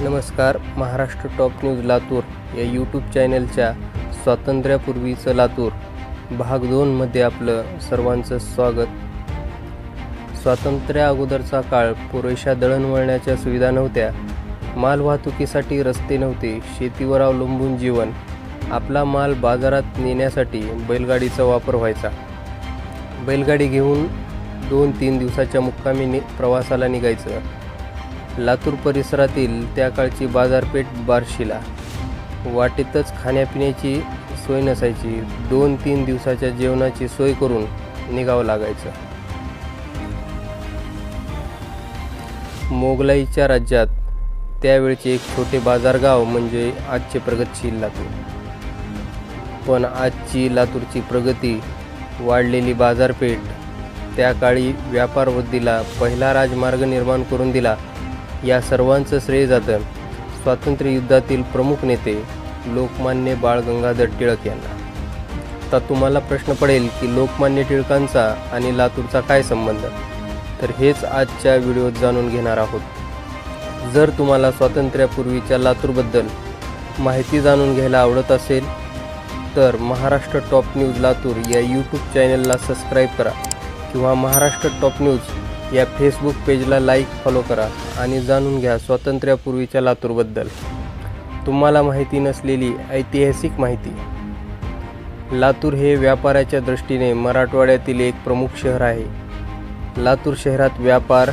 नमस्कार Maharashtra top news Latur या YouTube चॅनलच्या स्वातंत्र्यापूर्वीचं लातूर. भाग दोनमध्ये आपलं सर्वांचं स्वागत. स्वातंत्र्या अगोदरचा काळ पुरेशा दळणवळणाच्या सुविधा नव्हत्या. मालवाहतुकीसाठी रस्ते नव्हते शेतीवर अवलंबून जीवन. आपला माल बाजारात नेण्यासाठी बैलगाडीचा वापर व्हायचा. बैलगाडी घेऊन दोन तीन दिवसाच्या मुक्कामी प्रवासाला निघायचं. लातूर परिसरातील त्या काळची बाजारपेठ बार्शीला. वाटेतच खाण्यापिण्याची सोय नसायची. दोन तीन दिवसाच्या जेवणाची सोय करून निघावं लागायचं. मोगलाईच्या राज्यात त्यावेळचे एक छोटे बाजारगाव म्हणजे आजचे प्रगतशील लातूर. पण आजची लातूरची प्रगती वाढलेली बाजारपेठ त्या काळी व्यापार वृद्धीला पहिला राजमार्ग निर्माण करून दिला या सर्वांचं श्रेय जातं. स्वातंत्र्य युद्धातील प्रमुख नेते लोकमान्य बाळ गंगाधर टिळक यांना. आता तुम्हाला प्रश्न पडेल की लोकमान्य टिळकांचा आणि लातूरचा काय संबंध? तर हेच आजच्या व्हिडिओत जाणून घेणार आहोत. जर तुम्हाला स्वातंत्र्यापूर्वीच्या लातूरबद्दल माहिती जाणून घ्यायला आवडत असेल तर महाराष्ट्र टॉप न्यूज लातूर या यूट्यूब चॅनलला सबस्क्राईब करा किंवा महाराष्ट्र टॉप न्यूज या फेसबुक पेजला लाईक फॉलो करा आणि जाणून घ्या स्वातंत्र्यापूर्वीच्या लातूरबद्दल. तुम्हाला माहिती नसलेली ऐतिहासिक माहिती. लातूर हे व्यापाराच्या दृष्टीने मराठवाड्यातील एक प्रमुख शहर आहे. लातूर शहरात व्यापार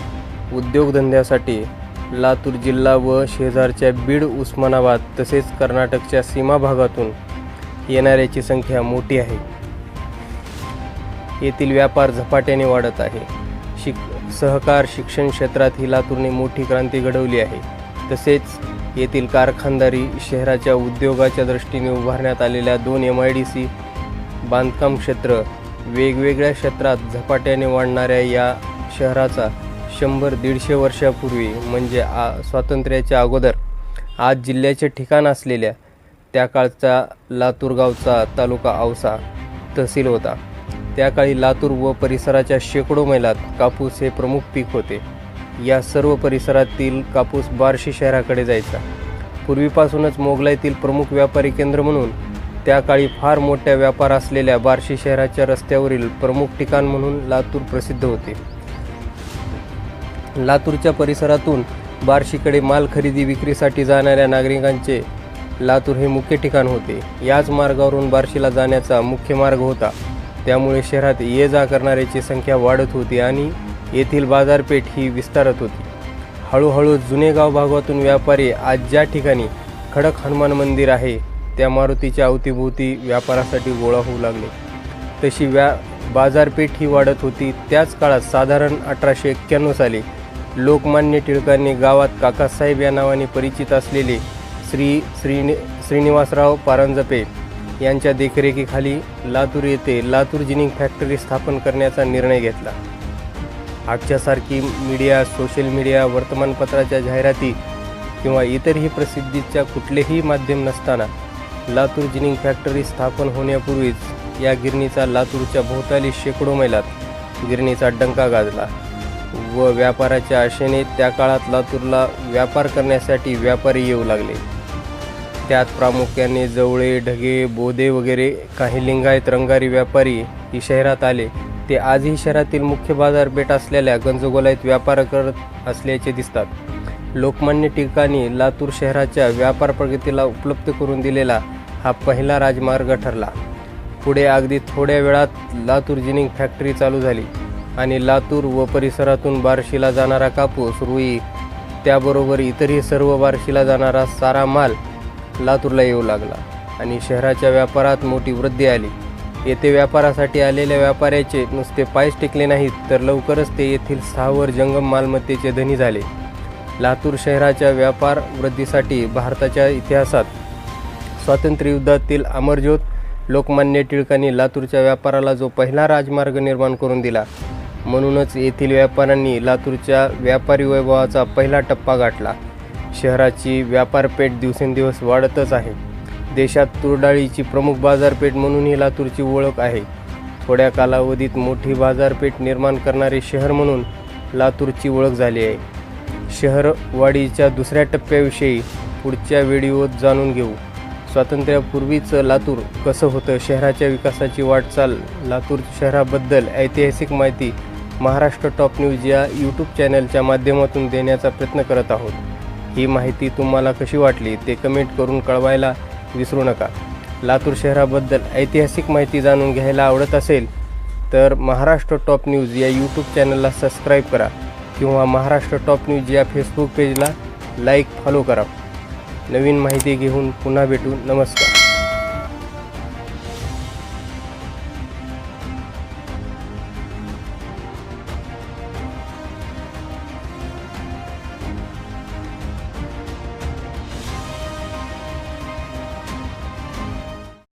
उद्योगधंद्यासाठी लातूर जिल्हा व शेजारच्या बीड उस्मानाबाद तसेच कर्नाटकच्या सीमा भागातून येणाऱ्याची संख्या मोठी आहे. येथील व्यापार झपाट्याने वाढत आहे. शिक सहकार शिक्षण क्षेत्रात ही लातूरने मोठी क्रांती घडवली आहे. तसेच येथील कारखानदारी शहराच्या उद्योगाच्या दृष्टीने उभारण्यात आलेल्या दोन एम आय डी सी बांधकाम क्षेत्र वेगवेगळ्या क्षेत्रात झपाट्याने वाढणाऱ्या या शहराचा शंभर दीडशे वर्षापूर्वी म्हणजे आ स्वातंत्र्याच्या अगोदर आज जिल्ह्याचे ठिकाण असलेल्या त्या काळचा लातूर गावचा तालुका औसा तहसील होता. त्या काळी लातूर व परिसराच्या शेकडो मैलात कापूस हे प्रमुख पीक होते. या सर्व परिसरातील कापूस बार्शी शहराकडे जायचा. पूर्वीपासूनच मोगलाईतील प्रमुख व्यापारी केंद्र म्हणून त्या काळी फार मोठ्या व्यापार असलेल्या बार्शी शहराच्या रस्त्यावरील प्रमुख ठिकाण म्हणून लातूर प्रसिद्ध होते. लातूरच्या परिसरातून बार्शीकडे माल खरेदी विक्रीसाठी जाणाऱ्या नागरिकांचे लातूर हे मुख्य ठिकाण होते. याच मार्गावरून बार्शीला जाण्याचा मुख्य मार्ग होता. त्यामुळे शहरात ये जा करणाऱ्याची संख्या वाढत होती आणि येथील बाजारपेठ ही विस्तारत होती. हळूहळू जुने गाव भागातून व्यापारी आज ज्या ठिकाणी खडक हनुमान मंदिर आहे त्या मारुतीच्या अवतीभोवती व्यापारासाठी गोळा होऊ लागले. तशी व्या बाजारपेठ ही वाढत होती. त्याच काळात साधारण अठराशे एक्क्याण्णव साली लोकमान्य टिळकांनी गावात काकासाहेब या नावाने परिचित असलेले श्री श्रीनि श्रीनिवासराव पारंजपे यांच्या देखरेखीखाली लातूर येथे लातूर जिनिंग फॅक्टरी स्थापन करण्याचा निर्णय घेतला. आजच्यासारखी मीडिया सोशल मीडिया वर्तमानपत्राच्या जाहिराती किंवा इतरही प्रसिद्धीच्या कुठलेही माध्यम नसताना लातूर जिनिंग फॅक्टरी स्थापन होण्यापूर्वीच या गिरणीचा लातूरच्या भोवताली शेकडो मैलात गिरणीचा डंका गाजला व व्यापाराच्या आशेने त्या काळात लातूरला व्यापार करण्यासाठी व्यापारी येऊ लागले. त्यात प्रामुख्याने जवळे ढगे बोधे वगैरे काही लिंगायत रंगारी व्यापारी ही शहरात आले. ते आजही शहरातील मुख्य बाजारपेठ असलेल्या गंजगोलाईत व्यापार करत असल्याचे दिसतात. लोकमान्य टिळकांनी लातूर शहराच्या व्यापार प्रगतीला उपलब्ध करून दिलेला हा पहिला राजमार्ग ठरला. पुढे अगदी थोड्या वेळात लातूर जिनिंग फॅक्टरी चालू झाली आणि लातूर व परिसरातून बार्शीला जाणारा कापूस रुई त्याबरोबर इतरही सर्व बार्शीला जाणारा सारा माल लातूरला येऊ लागला आणि शहराच्या व्यापारात मोठी वृद्धी आली. येथे व्यापारासाठी आलेल्या व्यापाऱ्याचे नुसते पायच टिकले नाहीत तर लवकरच ते येथील सहावर जंगम मालमत्तेचे धनी झाले. लातूर शहराच्या व्यापार वृद्धीसाठी भारताच्या इतिहासात स्वातंत्र्ययुद्धातील अमरज्योत लोकमान्य टिळकांनी लातूरच्या व्यापाराला जो पहिला राजमार्ग निर्माण करून दिला म्हणूनच येथील व्यापाऱ्यांनी लातूरच्या व्यापारी वैभवाचा पहिला टप्पा गाठला. शहराची व्यापारपेठ दिवसेंदिवस वाढतच आहे. देशात तुरडाळीची प्रमुख बाजारपेठ म्हणूनही लातूरची ओळख आहे. थोड्या कालावधीत मोठी बाजारपेठ निर्माण करणारे शहर म्हणून लातूरची ओळख झाली आहे. शहरवाढीच्या दुसऱ्या टप्प्याविषयी पुढच्या व्हिडिओत जाणून घेऊ. स्वातंत्र्यापूर्वीचं लातूर कसं होतं शहराच्या विकासाची वाटचाल लातूर शहराबद्दल ऐतिहासिक माहिती महाराष्ट्र टॉप न्यूज या यूट्यूब चॅनलच्या माध्यमातून देण्याचा प्रयत्न करत आहोत. ही माहिती तुम्हाला कशी वाटली ते कमेंट करून कळवायला विसरू नका. लातूर शहराबद्दल ऐतिहासिक माहिती जाणून घ्यायला आवडत असेल तर महाराष्ट्र टॉप न्यूज या यूट्यूब चॅनलला सबस्क्राईब करा किंवा महाराष्ट्र टॉप न्यूज या फेसबुक पेजला लाईक फॉलो करा. नवीन माहिती घेऊन पुन्हा भेटू. नमस्कार.